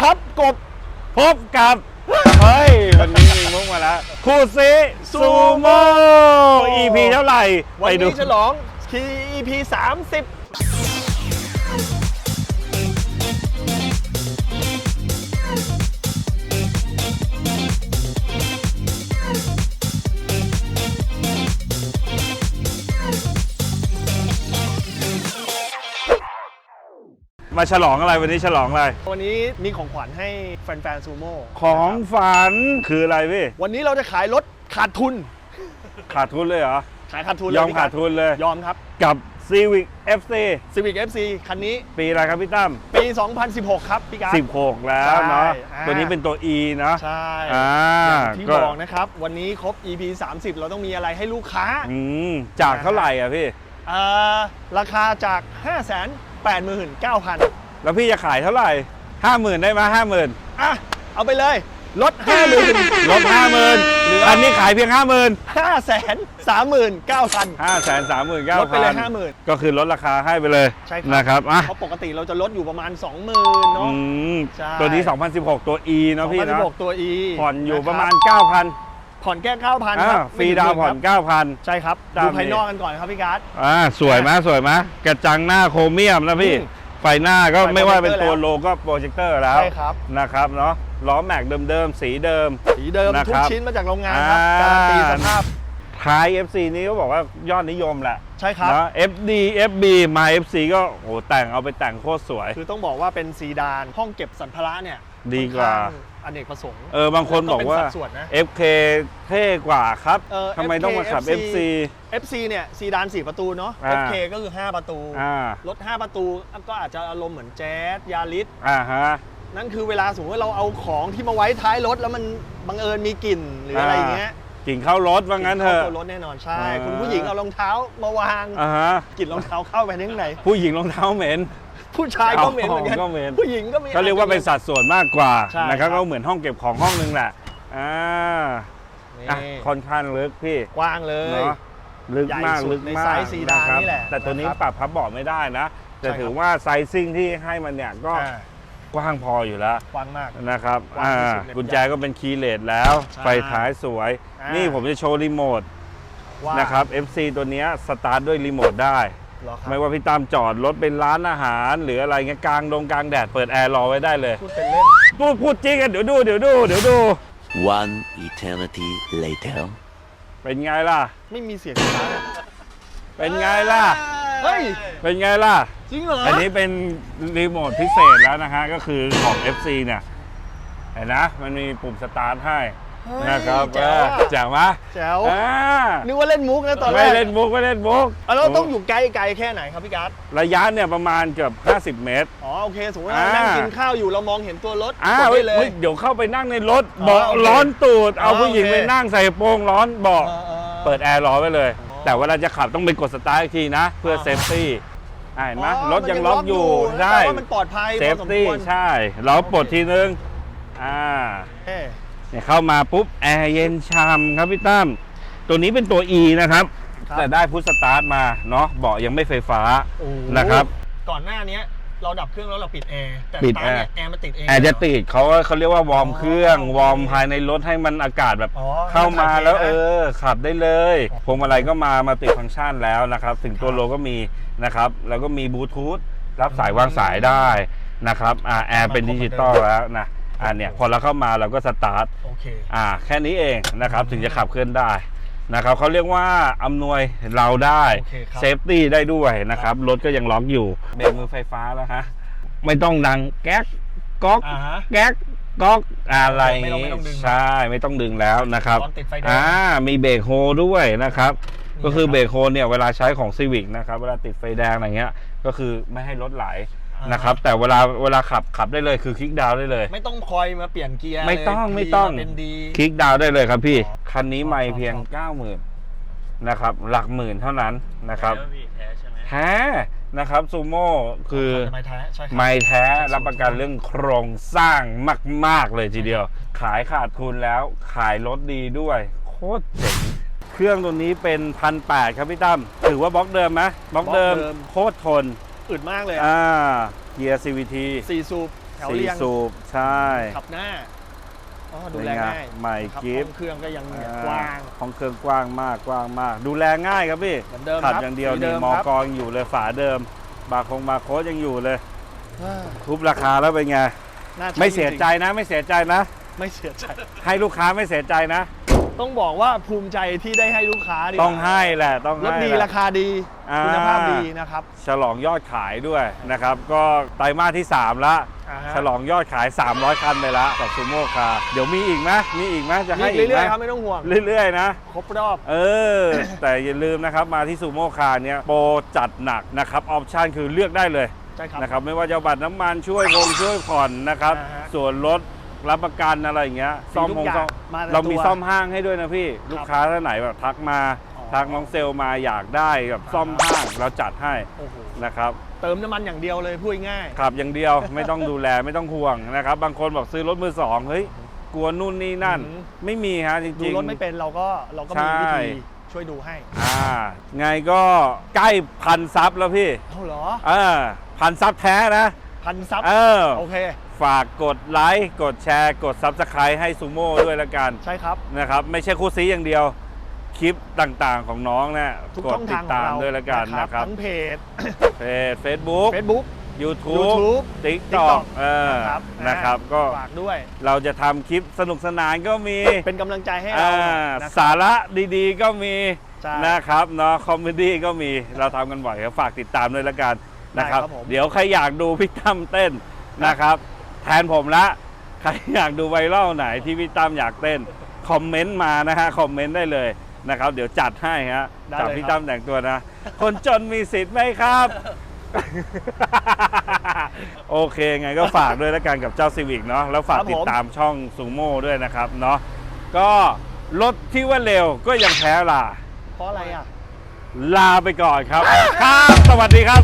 พับกบพบกับ เฮ้ย วันนี้มีมุกมาแล้วคู่ซีซูโม่ EP เท่าไหร่ วันไปดู นี้ฉลอง EP 30 มาฉลองอะไรวันนี้ฉลองอะไร วันนี้มีของขวัญให้แฟนๆซูโม่ของนะครับฝันคืออะไรพี่ วันนี้เราจะขายรถขาดทุน ขาดทุนเลยเหรอ ขายขาดทุนยอมเลขาดทุนเลย ยอมครับ กับ Civic FC Civic FC คันนี้ ปีอะไรครับพี่ตั้ม ปี 2016 ครับพี่การด16แล้วเนาะใช่อ่าตัวนี้เป็นตัว E เนาะ ใช่อ่าอย่างที่ก็ บอกนะครับ วันนี้ครบ EP 30 เราต้องมีอะไรให้ลูกค้าอืมจากเท่าไหร่อะพี่ เอ่อราคาจาก589,000 แล้วพี่จะขายเท่าไหร่ห้าหมื่นได้ไหมห้าหมื่นอะ เอาไปเลยลด50,000ลดห้าหมื่นเหลืออันนี้ขายเพียงห้าหมื่น539,000ห้าแสนสามหมื่นเก้าลดไปพัเลนย50,000ก็คือลดราคาให้ไปเลยใช่ครับนะครับอะเพราะปกติเราจะลดอยู่ประมาณ20,000เนาะอืมใช่ตัวนี้ 2016 ตัว E เนาะพี่เนาะ2016 ตัว E ผ่อนอยู่ประมาณนคบ9,000 ผ่อนแค่9,000อ่าครับฟรีดาวน์ผ่อน 9,000 ใช่ครับตามดูนี้ ภายนอกกันก่อนครับพี่การ์ด อ่าสวยไหมสวยไหมกระจังหน้าโครเมียมนะพี่ อืมไฟหน้าก็ไฟไม่ว่าเป็นโปรเจคเตอร์ตัวโลก็โปรเจคเตอร์แล้วใช่ครับ นะครับเนาะล้อแม็กเดิมๆ สีเดิม สีเดิมนะทุคกรับชิ้นมาจากโรงงานครับอ่า การันตีสภาพท้าย FC นี้ก็บอกว่ายอดนิยมแหละใช่ครับ เนาะ FD FB มา FC ก็โอ้โหแต่งเอาไปแต่งโคตรสวย คือต้องบอกว่าเป็นซีดานห้องเก็บสัมภาระเนี่ยดีกว่าค่อนข้ง อเนกประสงค์ เออบางคนบอกว่าแล้วก็เป็นสัดส่วนนะ FK เท่กว่าครับเออ ทำไม FK ต้องมาขับ FC FC FC เนี่ยซีดาน4ประตูเนาะ อ่า FK ก็คือ 5 ประตู อ่ารถ 5 ประตูก็อาจจะอารมณ์เหมือนแจ๊สยาริสอ่าฮะ นั่นคือเวลาสมมติว่าเราเอาของที่มาไว้ท้ายรถแล้วมันบังเอิญมีกลิ่นหรืออะไรอย่างเงี้ยกลิ่นเข้ารถว่างั้นเถอะ ข้าตัวรถแน่นอนใช่ อ่า คุณผู้หญิงเอารองเท้ามาวางอ่าฮะกลิ่นรองเท้าเข้าไปข้างในผู้หญิงรองเท้าเหม็น ผู้ชายก็เหม็นเหมือนกันก็เหม็น ผู้หญิงก็มีเขาเรียกว่าเป็นสัดส่วนมากกว่าใช่นะครับครับ ก็เหมือนห้องเก็บของห้องนึงแหละอ่านี่อะค่อนข้างลึกพี่กว้างเลย เนาะลึกมากใหญ่สุดลึกในมากไซส์ซีดานะครับนี่แหละแต่ตัวนี้นะครับปรับพับเบาะไม่ได้นะแต่ใช่ครับ ถือว่าไซซิ่งที่ให้มันเนี่ยก็อ่ากว้างพออยู่แล้ว กว้างมาก นะครับกว้างอ่าที่สุดในกุญแจก็เป็นคีย์เลสแล้ว ใช่ไฟท้ายสวย อ่านี่ นี่ผมจะโชว์รีโมทว่านะครับ FC ตัวเนี้ยสตาร์ทด้วยรีโมทได้ เหรอครับไม่ว่าพี่ตามจอดรถเป็นร้านอาหาร หรืออะไรเงี้ยกลางดงกลางแดดเปิดแอร์รอไว้ได้เลยพูดเป็นเล่น พูดพูดจริงกันเดี๋ยวดูเดี๋ยวดูเดี๋ยวดู One eternity later. เป็นไงล่ะ ไม่มีเสียงช้าเป็นไงล่ะ เฮ้ย เป็นไงล่ะ จริงเหรออันนี้เป็นรีโมทพิเศษแล้วนะฮะ ก็คือของ FC เนี่ย เห็นนะ มันมีปุ่มสตาร์ทให้เฮ้ย นะครับแจ๋วอะเออแจ๋วมะแจ๋วอ่านึกว่าเล่นมุกนะตอนแรไม่กเล่นมุกไม่เล่นมุกอะเราต้องอยู่ไกลไกลแค่ไหนครับพี่การ์ดระยะเนี่ยประมาณเกือบ 50 เมตร อ๋อโอเคสมมติว่าเรานั่งอ่ากินข้าวอยู่เรามองเห็นตัวรถอ่ากดเฮ้ได้ยเลย เฮ้ยเดี๋ยวเข้าไปนั่งในรถอ๋อเบาะโอเคร้อนตูด เอาอ๋อผู้หญิงโอเค ไปนั่งใส่โปรงร้อนเบาะเออเออเปิดแอร์รอไว้เลย อ๋อแต่เวลาจะขับต้องไปกดสตาร์ทอีกทีนะ เพื่ออ่าเซฟตี้อ่าเห็นไหมรถมันยังล็อกอยู่แปใช่ลว่ามันปลอดภัยเซพฟอสมตี้ควรใช่ เราปลดทีนึงอ่า เอ๊ะ เนี่ยเข้ามาปุ๊บแอร์เย็นชามครับพี่ตั้มตัวนี้เป็นตัว E นะครับ ครับแต่ได้พุทสตาร์ทมาเนาะเบาะยังไม่ไฟฟ้าโอ้โห นะครับ ก่อนหน้าเนี้ยเราดับเครื่องแล้วเราปิดแอร์แต่ปิดตอนเนี้ยแอร์แอร์มันติดเองแอร์จะติดเขาเขาเรียกว่าวอร์มอ๋อเครื่องโอเควอร์มภายในรถให้มันอากาศแบบ อ๋อเข้ามาให้นถ่ยทแล้วนะเออขับได้เลยพวงมาลัยก็มามาติดฟังก์ชันแล้วนะครับ ถึงตัวครับโลก็มีนะครับ แล้วก็มีบลูทูธรับสายวางสายได้นะครับอ่าแอร์เป็นดิจิตอลแล้วนะ อ่าเนี่ยพอเราเข้ามาเราก็สตาร์ทโอเคอ่าแค่นี้เองนะครับถึงจะขับเคลื่อนได้นะครับเขาเรียกว่าอำนวยเราได้โอเคครับเซฟตี้ได้ด้วยนะครับรถก็ยังล็อกอยู่เบรกมือไฟฟ้าแล้วฮะไม่ต้องดังแก๊กก๊อกอ่าฮะแก๊กก๊อกอะไรไม่ต้องไม่ต้องดึงนะใช่ไม่ต้องดึงแล้วนะครับตอนติดไฟแดงอ่ามีเบรกโฮด้วยนะครับนี่ก็คือนะครับเบรกโฮเนี่ยเวลาใช้ของซีวิกนะครับเวลาติดไฟแดงอะไรเงี้ยก็คือไม่ให้รถไหลอ่า นนะครับแต่เวลาเวลาขับขับได้เลยคือคลิกดาวน์ได้เลย ไม่ต้องคอยมาเปลี่ยนเกียร์ไม่ต้องเลยไม่ต้องดีาเป็นดีคลิกดาวน์ได้เลยครับพี่อ๋อคันนี้ไม่ชอบเพียงชอบ90,000นะครับ หลักหมื่นเท่านั้นนะครับแท้พี่แท้ใช่ไหมแท้นะครับซูโม่คือไม้แท้ใช่ครับไม่แท้ใช่รับประกันเรื่องโครงสร้างมาก ๆ เลยทีเดียว ขายขาดทุนแล้วขายรถดีด้วย โคตรเจ๋งเครื่องตัวนี้เป็นพันแปดครับพี่ตั้มถือว่าบล็อกเดิมไหมบล็อกเดิมโคตรทน อึดมากเลยอ่าเกียร์ CVT สี่สูบแถวสี่เรียงสูบใช่ขับหน้าอ๋อดูเป็นแลไงง่ายใหม่นะครับกิฟต์ห้องเครื่องก็ยังเนี่ยอ่ากว้างห้องเครื่องกว้างมากกว้างมาก ดูแลง่ายครับพี่เหมือนเดิมขัดครับอย่างเดียวสีนี่มมอครับกองอยู่เลยฝาเดิม บาร์คงบาร์โค้ดยังอยู่เลยอ่าทุบราคาแล้วเป็นไง น่าใช้ไม่เสียจริงๆใจนะ ไม่เสียใจนะ ไม่เสียใจให้ลูกค้าไม่เสียใจนะ ต้องบอกว่าภูมิใจที่ได้ให้ลูกค้าดีกว่าต้องให้แหละต้องรถให้ดีแหละ ราคาดีอ่า คุณภาพดีนะครับ ฉลองยอดขายด้วยนะครับ ก็ไตรมาสที่ 3 ละ อ่าฮะ ฉลองยอดขาย 300 คันไปละกับซูโม่คาเดี๋ยวมีอีกไหมมีอีกไหมจะมีให้อีกอีกไหเรื่มอยๆครับไม่ต้องห่วงเรื่อยๆนะ ครบรอบ เออ แต่อย่าลืมนะครับ มาที่ซูโม่คาร์เนี้ยโปรจัดหนักนะครับ ออปชันคือเลือกได้เลยใช่ครับนะครับ ไม่ว่าจะบัตรน้ำมันช่วยลงช่วยผ่อนนะครับ อ่าฮะ ส่วนลด รับประกันอะไรอย่างเงี้ยมีซ่อมทุกหงอย่างซ่อมมาในเรามีตัวซ่อมห้างให้ด้วยนะพี่ลูกค้าท่านไหนแบบทักมาอ๋อ ทักน้องเซลลมาอยากได้แบบซ่อมห้างเราจัดให้โอ้โหนะครับเติมน้ำมันอย่างเดียวเลยพูดง่ายขับอย่างเดียว ไม่ต้องดูแลไม่ต้องห่วงนะครับ บางคนบอกซื้อรถมือสองเฮ้ยกลัวนู่นนี่นั่นอืมไม่มีฮะจริงๆดูรถไม่เป็นเราก็เราก็มีวิใช่ ธีช่วยดูให้อ่าไงก็ใกล้พันซับแล้วพี่ เอาเหรอ เออพันซับแท้นะ พันซับเออ โอเค ฝากกดไลค์กดแชร์ กด Subscribe ให้ซูโม่ด้วยละกันใช่ครับ นะครับ ไม่ใช่คู่ซีอย่างเดียว คลิปต่างๆของน้องเนี่ยทุกกดช่องติทาดงของตามเราด้วยละกันนะครับทั้งเพจ เพจ Facebook Facebook YouTube YouTube TikTok TikTok เออนะครับนะครับอ่าก็ฝากด้วย เราจะทำคลิปสนุกสนานก็มีเป็นกำลังใจให้เราอ่านะครับสาระดีๆก็มีใช่นะครับเนาะคอมเมดี้ก็มีเราทำกันบ่อยก็ฝากติดตามด้วยละกันนะครับ ได้ครับผม เดี๋ยวใครอยากดูพี่ตั้มเต้นนะครับ แทนผมละ ใครอยากดูไวรัลไหนที่พี่ตั้มอยากเต้น คอมเมนต์มานะฮะ คอมเมนต์ได้เลยนะครับ เดี๋ยวจัดให้ฮะได้จับเลยพี่ครับตั้มแต่งตัวนะ คนจนมีสิทธิ์ไหมครับ โอเคไงก็ฝากด้วยแล้วกันกับเจ้าซีวิกเนาะแล้วฝากครับผม ติดตามช่องซูโม่ด้วยนะครับเนาะก็รถที่ว่าเร็วก็ยังแพ้ล่ะเพราะอะไรอะ ลาไปก่อนครับ ครับ สวัสดีครับ